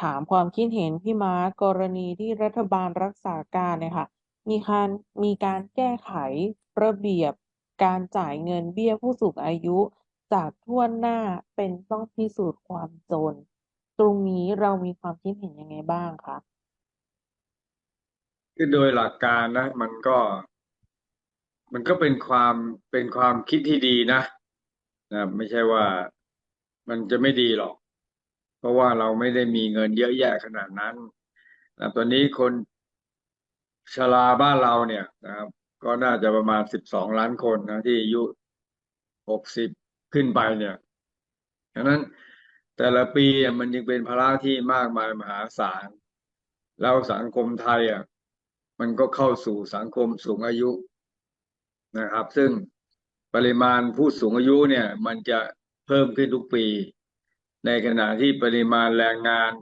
ถามความคิดเห็นพี่มาร์กรณีที่รัฐบาลรักษาการเนี่ยค่ะ มีการมีการแก้ไขระเบียบการจ่ายเงินเบี้ยผู้สูงอายุจากทั่วหน้าเป็นต้องพิสูจน์ความจน ตรงนี้เรามีความคิดเห็นยังไงบ้างคะคือโดยหลักการนะ มันก็ มันก็เป็นความเป็นความคิดที่ดีนะนะไม่ใช่ว่ามันจะไม่ดีหรอก เพราะว่าเราไม่ได้มีเงินเยอะแยะขนาดนั้นนะตอนนี้คนชราบ้านเราเนี่ยนะครับ ก็น่าจะประมาณสิบสองล้านคนนะที่อายุหกสิบขึ้นไปเนี่ยดังนั้นแต่ละปีมันยังเป็นภาระที่มากมายมหาศาลแล้วสังคมไทยอะมันก็เข้าสู่สังคมสูงอายุนะครับ ซึ่งปริมาณผู้สูงอายุเนี่ย มันจะเพิ่มขึ้นทุกปี ในขณะที่ปริมาณแรงงาน